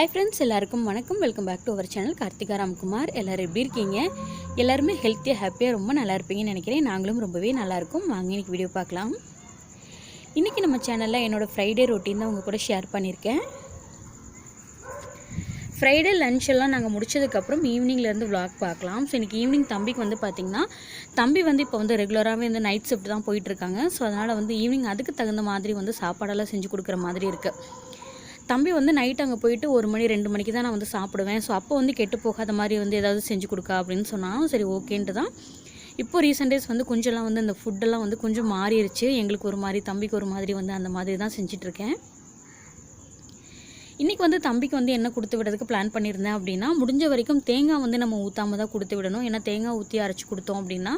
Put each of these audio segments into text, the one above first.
Hi friends எல்லாருக்கும் வணக்கம். Welcome back to our channel Karthika Ramkumar. எல்லோரும் எப்படி இருக்கீங்க? எல்லாருமே ஹெல்த்தியாக ஹாப்பியாக ரொம்ப நல்லா இருப்பீங்கன்னு நினைக்கிறேன். நாங்களும் ரொம்பவே நல்லாயிருக்கும் வாங்க இன்னைக்கு வீடியோ பார்க்கலாம். இன்றைக்கி நம்ம சேனலில் என்னோடய ஃப்ரைடே ரொட்டீன் தான் உங்கள் கூட ஷேர் பண்ணியிருக்கேன். ஃப்ரைடே லஞ்ச் எல்லாம் நாங்கள் முடிச்சதுக்கப்புறம் ஈவினிங்லேருந்து விளாக் பார்க்கலாம். ஸோ இன்றைக்கி ஈவினிங் தம்பிக்கு வந்து பார்த்திங்கன்னா தம்பி வந்து இப்போ வந்து ரெகுலராகவே வந்து நைட் ஷிஃப்ட் தான் போயிட்டுருக்காங்க ஸோ அதனால் வந்து ஈவினிங் அதுக்கு தகுந்த மாதிரி வந்து சாப்பாடெல்லாம் செஞ்சு கொடுக்குற மாதிரி இருக்குது தம்பி வந்து நைட் அங்கே போயிட்டு ஒரு மணி ரெண்டு மணிக்கு தான் நான் வந்து சாப்பிடுவேன். ஸோ அப்போ வந்து கெட்டு போகாத மாதிரி வந்து ஏதாவது செஞ்சு கொடுக்கா அப்படின்னு சொன்னாலும் சரி ஓகேன்ட்டு தான். இப்போ ரீசெண்ட் டேஸ் வந்து கொஞ்சம்லாம் வந்து அந்த ஃபுட்டெல்லாம் வந்து கொஞ்சம் மாறிடுச்சு எங்களுக்கு ஒரு மாதிரி தம்பிக்கு ஒரு மாதிரி வந்து அந்த மாதிரி தான் செஞ்சிட்ருக்கேன் இன்றைக்கி வந்து தம்பிக்கு வந்து என்ன கொடுத்து விடுறதுக்கு பிளான் பண்ணியிருந்தேன் அப்படின்னா முடிஞ்ச வரைக்கும் தேங்காய் வந்து நம்ம ஊற்றாம தான் கொடுத்து விடணும். ஏன்னா தேங்காய் ஊற்றி அரைச்சி கொடுத்தோம் அப்படின்னா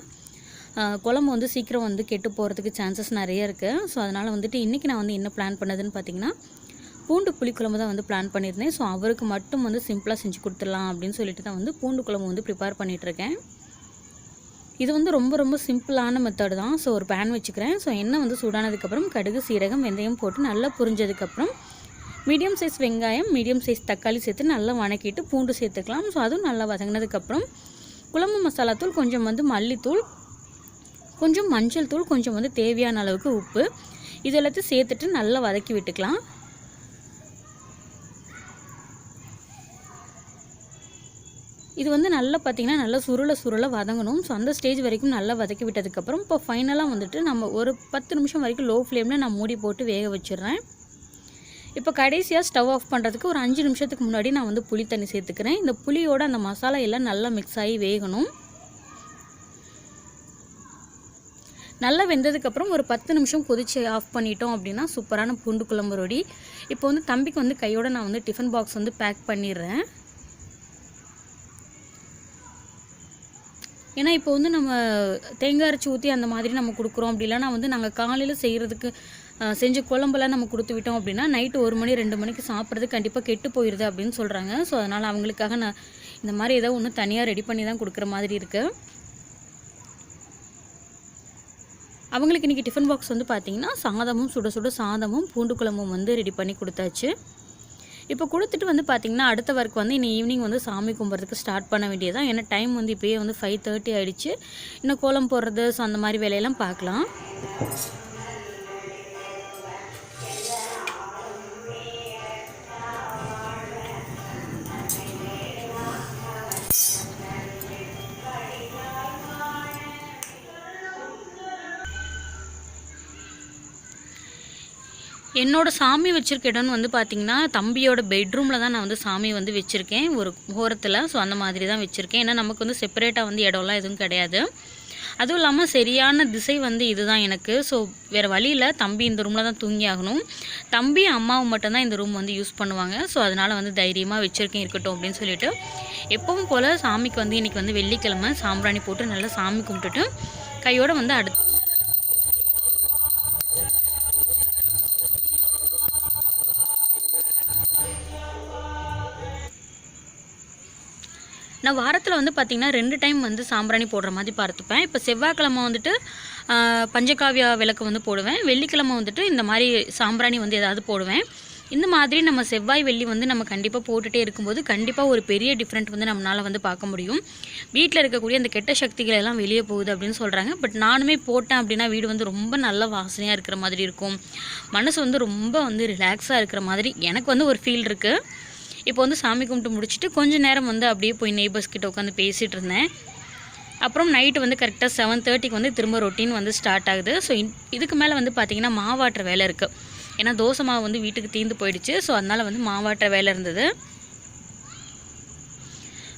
குழம்பு வந்து சீக்கிரம் வந்து கெட்டு போகிறதுக்கு சான்சஸ் நிறைய இருக்குது ஸோ அதனால் வந்துட்டு இன்றைக்கி நான் வந்து என்ன பிளான் பண்ணதுன்னு பார்த்தீங்கன்னா பூண்டு புளிக்குழம்பு தான் வந்து பிளான் பண்ணியிருந்தேன். ஸோ அவருக்கு மட்டும் வந்து சிம்பிளாக செஞ்சு கொடுத்துடலாம் அப்படின்னு சொல்லிட்டு தான் வந்து பூண்டு குழம்பு வந்து ப்ரிப்பேர் பண்ணிகிட்ருக்கேன் இது வந்து ரொம்ப ரொம்ப சிம்பிளான மெத்தடு தான். ஸோ ஒரு பேன் வச்சுக்கிறேன். ஸோ எண்ணெய் வந்து சூடானதுக்கப்புறம் கடுகு சீரகம் வெந்தயம் போட்டு நல்லா புரிஞ்சதுக்கப்புறம் மீடியம் சைஸ் வெங்காயம் மீடியம் சைஸ் தக்காளி சேர்த்து நல்லா வணக்கிட்டு பூண்டு சேர்த்துக்கலாம். ஸோ அதுவும் நல்லா வதங்கினதுக்கப்புறம் குழம்பு மசாலா தூள் கொஞ்சம் வந்து மல்லித்தூள் கொஞ்சம் மஞ்சள் தூள் கொஞ்சம் வந்து தேவையான அளவுக்கு உப்பு. இது எல்லாத்தையும் சேர்த்துட்டு நல்லா வதக்கி விட்டுக்கலாம். இது வந்து நல்லா பார்த்தீங்கன்னா நல்லா சுருள சுருளை வதங்கணும். ஸோ அந்த ஸ்டேஜ் வரைக்கும் நல்லா வதக்கி விட்டதுக்கப்புறம் இப்போ ஃபைனலாக வந்துட்டு நம்ம ஒரு பத்து நிமிஷம் வரைக்கும் லோ ஃப்ளேமில் நான் மூடி போட்டு வேக வச்சிடுறேன். இப்போ கடைசியாக ஸ்டவ் ஆஃப் பண்ணுறதுக்கு ஒரு அஞ்சு நிமிஷத்துக்கு முன்னாடி நான் வந்து புளி தண்ணி சேர்த்துக்கிறேன். இந்த புளியோட அந்த மசாலா எல்லாம் நல்லா மிக்ஸ் ஆகி வேகணும். நல்லா வெந்ததுக்கப்புறம் ஒரு பத்து நிமிஷம் கொதிச்சு ஆஃப் பண்ணிட்டோம் அப்படின்னா சூப்பரான பூண்டு குழம்பு ரெடி. இப்போ வந்து தம்பிக்கு வந்து கையோட நான் வந்து டிஃபன் பாக்ஸ் வந்து பேக் பண்ணிடுறேன். ஏன்னா இப்போ வந்து நம்ம தேங்காய் அரைச்சி ஊற்றி அந்த மாதிரி நம்ம கொடுக்குறோம் அப்படி இல்லைன்னா வந்து நாங்கள் காலையில் செய்கிறதுக்கு செஞ்சு செஞ்ச குழம்பெல்லாம் நம்ம கொடுத்து விட்டோம் அப்படின்னா நைட்டு ஒரு மணி ரெண்டு மணிக்கு சாப்பிட்றது கண்டிப்பாக கெட்டு போயிடுது அப்படின்னு சொல்கிறாங்க ஸோ அதனால் அவங்களுக்காக நான் இந்த மாதிரி ஏதோ ஒன்று தனியாக ரெடி பண்ணி தான் கொடுக்குற மாதிரி இருக்குது அவங்களுக்கு இன்றைக்கி டிஃபன் பாக்ஸ் வந்து பார்த்திங்கன்னா சாதமும் சுட சுட சாதமும் பூண்டு குழம்பும் வந்து ரெடி பண்ணி கொடுத்தாச்சு. இப்போ கொடுத்துட்டு வந்து பார்த்திங்கன்னா அடுத்த ஒர்க் வந்து இன்னும் ஈவினிங் வந்து சாமி கும்பிட்றதுக்கு ஸ்டார்ட் பண்ண வேண்டியதான் ஏன்னா டைம் வந்து இப்போயே வந்து ஃபைவ் தேர்ட்டி ஆகிடுச்சு இன்னும் கோலம் போடுறது ஸோ அந்த மாதிரி வேலையெல்லாம் பார்க்கலாம். என்னோட சாமி வச்சுருக்க இடம்னு வந்து பார்த்திங்கன்னா தம்பியோட பெட்ரூமில் தான் நான் வந்து சாமி வந்து வச்சுருக்கேன். ஒரு ஓரத்தில் ஸோ அந்த மாதிரி தான் வச்சுருக்கேன். ஏன்னா நமக்கு வந்து செப்பரேட்டாக வந்து இடம்லாம் எதுவும் கிடையாது. அதுவும் இல்லாமல் சரியான திசை வந்து இதுதான் எனக்கு. ஸோ வேறு வழியில் தம்பி இந்த ரூமில் தான் தூங்கி ஆகணும். தம்பி அம்மாவும் மட்டும்தான் இந்த ரூம் வந்து யூஸ் பண்ணுவாங்க. ஸோ அதனால் வந்து தைரியமாக வச்சுருக்கேன் இருக்கட்டும் அப்படின்னு சொல்லிட்டு. எப்பவும் போல் சாமிக்கு வந்து இன்றைக்கி வந்து வெள்ளிக்கிழமை சாம்பிராணி போட்டு நல்லா சாமி கும்பிட்டுட்டு கையோடு வந்து அடுத்து நான் வாரத்தில் வந்து பார்த்திங்கன்னா ரெண்டு டைம் வந்து சாம்பிராணி போடுற மாதிரி பார்த்துப்பேன். இப்போ செவ்வாய்க்கிழமை வந்துட்டு பஞ்சகாவியா விளக்கு வந்து போடுவேன். வெள்ளிக்கிழமை வந்துட்டு இந்த மாதிரி சாம்பிராணி வந்து ஏதாவது போடுவேன். இந்த மாதிரி நம்ம செவ்வாய் வெள்ளி வந்து நம்ம கண்டிப்பாக போட்டுகிட்டே இருக்கும்போது கண்டிப்பாக ஒரு பெரிய டிஃப்ரெண்ட் வந்து நம்மளால் வந்து பார்க்க முடியும். வீட்டில் இருக்கக்கூடிய அந்த கெட்ட சக்திகள் எல்லாம் வெளியே போகுது அப்படின்னு சொல்கிறாங்க பட் நானுமே போட்டேன் அப்படின்னா வீடு வந்து ரொம்ப நல்ல வாசனையாக இருக்கிற மாதிரி இருக்கும். மனசு வந்து ரொம்ப வந்து ரிலாக்ஸாக இருக்கிற மாதிரி எனக்கு வந்து ஒரு ஃபீல் இருக்குது இப்போ வந்து சாமி கும்பிட்டு முடிச்சுட்டு கொஞ்ச நேரம் வந்து அப்படியே போய் நெய்பர்ஸ் கிட்ட உட்காந்து பேசிகிட்டு இருந்தேன். அப்புறம் நைட்டு வந்து கரெக்டாக செவன் தேர்ட்டிக்கு வந்து திரும்ப ரொட்டீன் வந்து ஸ்டார்ட் ஆகுது. ஸோ இதுக்கு மேலே வந்து பார்த்திங்கன்னா மாவாட்டுற வேலை இருக்குது ஏன்னா தோசை மாவு வந்து வீட்டுக்கு தீந்து போயிடுச்சு. ஸோ அதனால் வந்து மாவாட்டுற வேலை இருந்தது.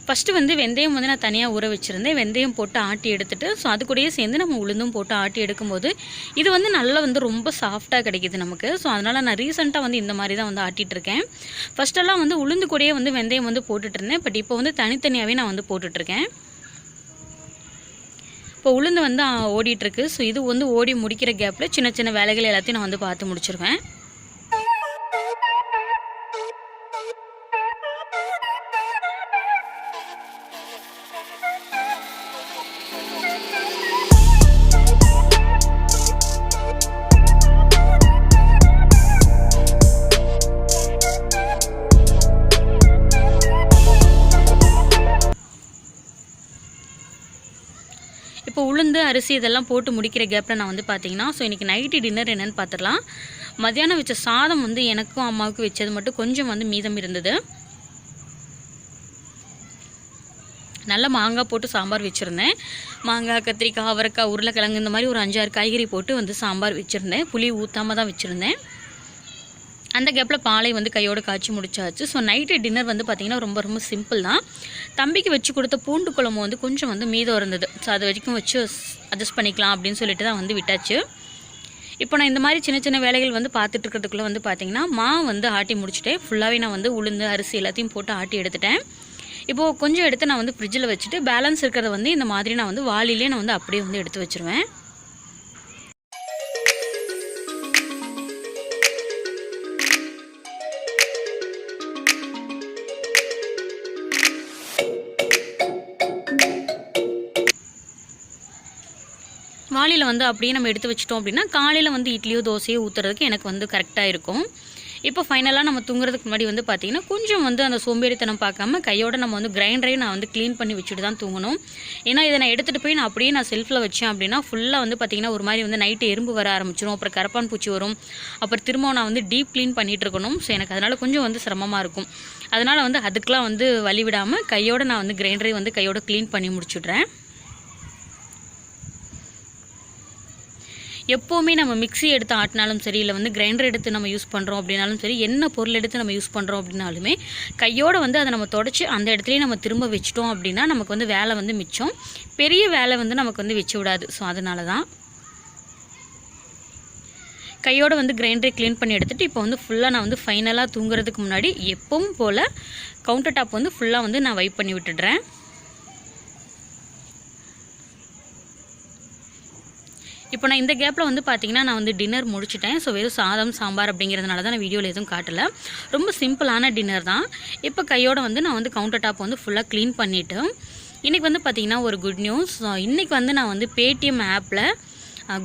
ஃபஸ்ட்டு வந்து வெந்தயம் வந்து நான் தனியாக ஊற வச்சுருந்தேன். வெந்தயம் போட்டு ஆட்டி எடுத்துகிட்டு ஸோ அது கூடயே சேர்ந்து நம்ம உளுந்தும் போட்டு ஆட்டி எடுக்கும்போது இது வந்து நல்லா வந்து ரொம்ப சாஃப்டாக கிடைக்குது நமக்கு. ஸோ அதனால் நான் ரீசெண்டாக வந்து இந்த மாதிரி தான் வந்து ஆட்டிகிட்டு இருக்கேன். ஃபஸ்ட்டெல்லாம் வந்து உளுந்து கூடயே வந்து வெந்தயம் வந்து போட்டுட்ருந்தேன் பட் இப்போ வந்து தனித்தனியாகவே நான் வந்து போட்டுட்ருக்கேன் இப்போ உளுந்து வந்து ஓடிட்டுருக்கு ஸோ இது வந்து ஓடி முடிக்கிற கேப்பில் சின்ன சின்ன வேலைகள் எல்லாத்தையும் நான் வந்து பார்த்து முடிச்சிருவேன். அரிசி இதெல்லாம் போட்டு முடிக்கிற கேப்பில் நான் வந்து பார்த்தீங்கன்னா ஸோ இன்றைக்கி நைட்டு டின்னர் என்னென்னு பார்த்துடலாம் மத்தியானம் வச்ச சாதம் வந்து எனக்கும் அம்மாவுக்கும் வச்சது மட்டும் கொஞ்சம் வந்து மீதம் இருந்தது. நல்ல மாங்காய் போட்டு சாம்பார் வச்சுருந்தேன். மாங்காய் கத்திரிக்காய் அவரைக்காய் உருளைக்கிழங்கு இந்த மாதிரி ஒரு அஞ்சாறு காய்கறி போட்டு வந்து சாம்பார் வச்சுருந்தேன். புளி ஊற்றாம தான் வச்சுருந்தேன். அந்த கேப்பில் பாலை வந்து கையோடு காய்ச்சி முடிச்சாச்சு. ஸோ நைட்டு டின்னர் வந்து பார்த்திங்கன்னா ரொம்ப ரொம்ப சிம்பிள் தான். தம்பிக்கு வச்சு கொடுத்த பூண்டு குழம்பு வந்து கொஞ்சம் வந்து மீதம் இருந்தது. ஸோ அது வரைக்கும் வச்சு அட்ஜஸ்ட் பண்ணிக்கலாம் அப்படின்னு சொல்லிட்டு தான் வந்து விட்டாச்சு. இப்போ நான் இந்த மாதிரி சின்ன சின்ன வேலைகள் வந்து பார்த்துட்டு இருக்கிறதுக்குள்ளே வந்து பார்த்திங்கன்னா மா வந்து ஆட்டி முடிச்சுட்டேன் ஃபுல்லாகவே நான் வந்து உளுந்து அரிசி எல்லாத்தையும் போட்டு ஆட்டி எடுத்துட்டேன். இப்போது கொஞ்சம் எடுத்து நான் வந்து ஃப்ரிட்ஜில் வச்சுட்டு பேலன்ஸ் இருக்கிறத வந்து இந்த மாதிரி நான் வந்து வாளிலே நான் வந்து அப்படியே வந்து எடுத்து வச்சுருவேன். காலையில் வந்து அப்படியே நம்ம எடுத்து வச்சிட்டோம் அப்படின்னா காலையில் வந்து இட்லியோ தோசையோ ஊற்றுறதுக்கு எனக்கு வந்து கரெக்டாக இருக்கும். இப்போ ஃபைனலாக நம்ம தூங்குறதுக்கு முன்னாடி வந்து பார்த்திங்கன்னா கொஞ்சம் வந்து அந்த சோம்பேறித்தனம் பார்க்காம கையோட நம்ம வந்து கிரைண்டரையும் நான் வந்து க்ளீன் பண்ணி வச்சுட்டு தான் தூங்கணும். ஏன்னா இதை நான் எடுத்துகிட்டு போய் நான் அப்படியே நான் செல்ஃபில் வச்சேன் அப்படின்னா ஃபுல்லாக வந்து பார்த்திங்கன்னா ஒரு மாதிரி வந்து நைட்டு எறும்பு வர ஆரம்பிச்சிடும் அப்புறம் கரப்பான் பூச்சி வரும். அப்புறம் திரும்ப நான் வந்து டீப் க்ளீன் பண்ணிகிட்டு இருக்கணும். ஸோ எனக்கு அதனால் கொஞ்சம் வந்து சிரமமாக இருக்கும். அதனால் வந்து அதுக்கெலாம் வந்து வழி விடாமல் கையோடு நான் வந்து கிரைண்டரை வந்து கையோட க்ளீன் பண்ணி முடிச்சுட்றேன். எப்போவுமே நம்ம மிக்ஸி எடுத்து ஆட்டினாலும் சரி இல்லை வந்து கிரைண்டர் எடுத்து நம்ம யூஸ் பண்ணுறோம் அப்படின்னாலும் சரி என்ன பொருள் எடுத்து நம்ம யூஸ் பண்ணுறோம் அப்படின்னாலுமே கையோடு வந்து அதை நம்ம தொடச்சி அந்த இடத்துலையே நம்ம திரும்ப வச்சிட்டோம் அப்படின்னா நமக்கு வந்து வேலை வந்து மிச்சம். பெரிய வேலை வந்து நமக்கு வந்து வச்சு விடாது. ஸோ அதனால தான் கையோடு வந்து கிரைண்டரை க்ளீன் பண்ணி எடுத்துகிட்டு இப்போ வந்து ஃபுல்லாக நான் வந்து ஃபைனலாக தூங்குறதுக்கு முன்னாடி எப்பவும் போல் கவுண்டர் டாப் வந்து ஃபுல்லாக வந்து நான் வைப் பண்ணி விட்டுடுறேன். இப்போ நான் இந்த கேப்பில் வந்து பார்த்தீங்கன்னா நான் வந்து டின்னர் முடிச்சிட்டேன். ஸோ வெறும் சாதம் சாம்பார் அப்படிங்கிறதுனால தான் நான் வீடியோவில் எதுவும் காட்டலை. ரொம்ப சிம்பிளான டின்னர் தான். இப்போ கையோட வந்து நான் வந்து கவுண்டர் டாப் வந்து ஃபுல்லாக க்ளீன் பண்ணிவிட்டு இன்றைக்கி வந்து பார்த்திங்கன்னா ஒரு குட் நியூஸ் இன்றைக்கி வந்து நான் வந்து பேடிஎம் ஆப்பில்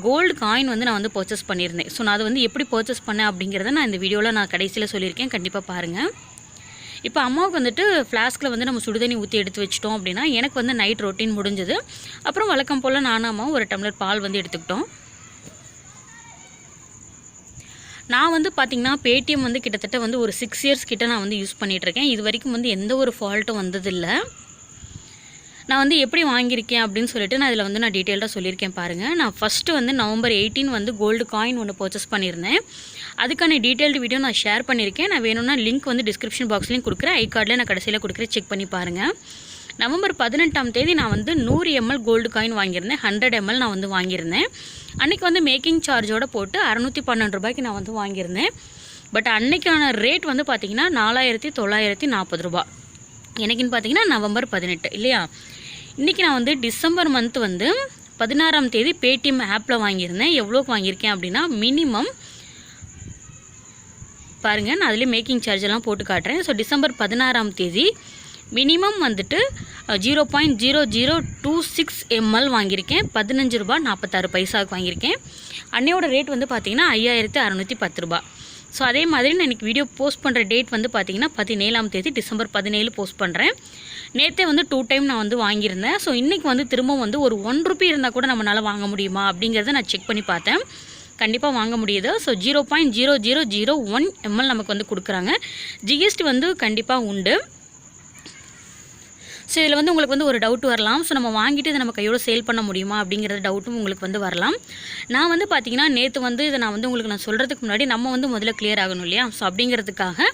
கோல்டு காயின் வந்து நான் வந்து பர்ச்சேஸ் பண்ணியிருந்தேன். ஸோ நான் அதை வந்து எப்படி பர்ச்சேஸ் பண்ணேன் அப்படிங்கிறத நான் இந்த வீடியோவில் நான் கடைசியில் சொல்லியிருக்கேன். கண்டிப்பாக பாருங்கள் இப்போ அம்மாவுக்கு வந்துட்டு ஃப்ளாஸ்கில் வந்து நம்ம சுடுதண்ணி ஊற்றி எடுத்து வச்சிட்டோம் அப்படின்னா எனக்கு வந்து நைட் ரொட்டீன் முடிஞ்சது. அப்புறம் வழக்கம் போல் நானும் அம்மாவும் ஒரு டம்ளர் பால் வந்து எடுத்துக்கிட்டோம். நான் வந்து பார்த்திங்கன்னா பேடிஎம் வந்து கிட்டத்தட்ட வந்து ஒரு சிக்ஸ் இயர்ஸ் கிட்ட நான் வந்து யூஸ் பண்ணிகிட்ருக்கேன் இது வரைக்கும் வந்து எந்த ஒரு ஃபால்ட்டும் வந்ததில்லை. நான் வந்து எப்படி வாங்கியிருக்கேன் அப்படின்னு சொல்லிட்டு நான் இதில் வந்து நான் டீட்டெயில்டாக சொல்லியிருக்கேன் பாருங்கள் நான் ஃபஸ்ட்டு வந்து நவம்பர் எயிட்டீன் வந்து கோல்டு காயின் ஒன்று பர்ச்சேஸ் பண்ணியிருந்தேன். அதுக்கான டீட்டெயில்டு வீடியோ நான் ஷேர் பண்ணியிருக்கேன். நான் வேணும்னா லிங்க் வந்து டிஸ்கிரிப்ஷன் பாக்ஸ்லேயும் கொடுக்குறேன். ஐ கார்டில் நான் கடைசியில் கொடுக்குறேன். செக் பண்ணி பாருங்கள் நவம்பர் பதினெட்டாம் தேதி நான் வந்து நூறு எம்எல் கோல்டு காயின் வாங்கியிருந்தேன். ஹண்ட்ரட் எம்எல் நான் வந்து வாங்கியிருந்தேன். அன்றைக்கி வந்து மேக்கிங் சார்ஜோடு போட்டு அறநூற்றி பன்னெண்டு ரூபாய்க்கு நான் வந்து வாங்கியிருந்தேன். பட் அன்னைக்கான ரேட் வந்து பார்த்திங்கன்னா நாலாயிரத்தி தொள்ளாயிரத்தி நாற்பது ரூபா. எனக்குன்னு பார்த்தீங்கன்னா நவம்பர் பதினெட்டு இல்லையா? இன்றைக்கி நான் வந்து டிசம்பர் மந்த் வந்து பதினாறாம் தேதி பேடிஎம் ஆப்பில் வாங்கியிருந்தேன். எவ்வளோக்கு வாங்கியிருக்கேன் அப்படின்னா மினிமம் பாருங்கள் நான் அதிலே மேக்கிங் சார்ஜ் எல்லாம் போட்டு காட்டுறேன். ஸோ டிசம்பர் பதினாறாம் தேதி மினிமம் வந்துட்டு zero point zero zero two six ML வாங்கியிருக்கேன். பதினஞ்சு ரூபா நாற்பத்தாறு பைசாவுக்கு வாங்கியிருக்கேன். அன்னையோட ரேட் வந்து பார்த்திங்கன்னா ஐயாயிரத்து அறநூற்றி பத்து ரூபா ஸோ அதே மாதிரி நான் இன்றைக்கி வீடியோ போஸ்ட் பண்ணுற டேட் வந்து பார்த்திங்கன்னா பதினேழாம் தேதி டிசம்பர் பதினேழு போஸ்ட் பண்ணுறேன் நேற்றே வந்து டூ டைம் நான் வந்து வாங்கியிருந்தேன். ஸோ இன்றைக்கி வந்து திரும்ப வந்து ஒரு ஒன் ருபி இருந்தால் கூட நம்மளால் வாங்க முடியுமா அப்படிங்கிறத நான் செக் பண்ணி பார்த்தேன். கண்டிப்பாக வாங்க முடியுது. So zero point zero zero zero one ML நமக்கு வந்து கொடுக்குறாங்க. ஜிஎஸ்டி வந்து கண்டிப்பாக உண்டு. ஸோ இதில் வந்து உங்களுக்கு வந்து ஒரு டவுட் வரலாம். ஸோ நம்ம வாங்கிட்டு இதை நம்ம கையோட சேல் பண்ண முடியுமா அப்படிங்கிற டவுட்டும் உங்களுக்கு வந்து வரலாம். நான் வந்து பார்த்தீங்கன்னா நேற்று வந்து இதை நான் வந்து உங்களுக்கு நான் சொல்கிறதுக்கு முன்னாடி நம்ம வந்து முதல்ல கிளியர் ஆகணும் இல்லையா? ஸோ அப்படிங்கிறதுக்காக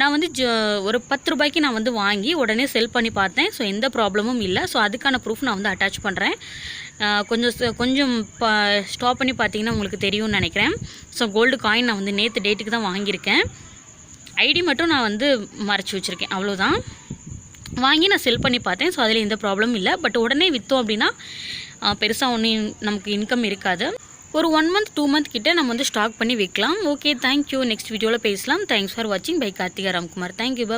நான் வந்து ஜ ஒரு பத்து ரூபாய்க்கு நான் வந்து வாங்கி உடனே செல் பண்ணி பார்த்தேன். ஸோ எந்த ப்ராப்ளமும் இல்லை. ஸோ அதுக்கான ப்ரூஃப் நான் வந்து அட்டாச் பண்ணுறேன் கொஞ்சம் கொஞ்சம் பா ஸ்டாப் பண்ணி பார்த்தீங்கன்னா உங்களுக்கு தெரியும்னு நினைக்கிறேன். ஸோ கோல்டு காயின் நான் வந்து நேற்று டேட்டுக்கு தான் வாங்கியிருக்கேன். ஐடி மட்டும் நான் வந்து மறைச்சி வச்சுருக்கேன். அவ்வளோதான் வாங்கி நான் செல் பண்ணி பார்த்தேன். ஸோ அதில் எந்த ப்ராப்ளமும் இல்லை. பட் உடனே விற்றோம் அப்படின்னா பெருசாக ஒன்றும் நமக்கு இன்கம் இருக்காது. ஒரு ஒன் மந்த் டூ மந்த் கிட்டே நம்ம வந்து ஸ்டாக் பண்ணி வைக்கலாம். ஓகே தேங்க்யூ நெக்ஸ்ட் வீடியோவில் பேசலாம். தேங்க்ஸ் ஃபார் வாட்சிங் bye Karthika Ramkumar. Thank you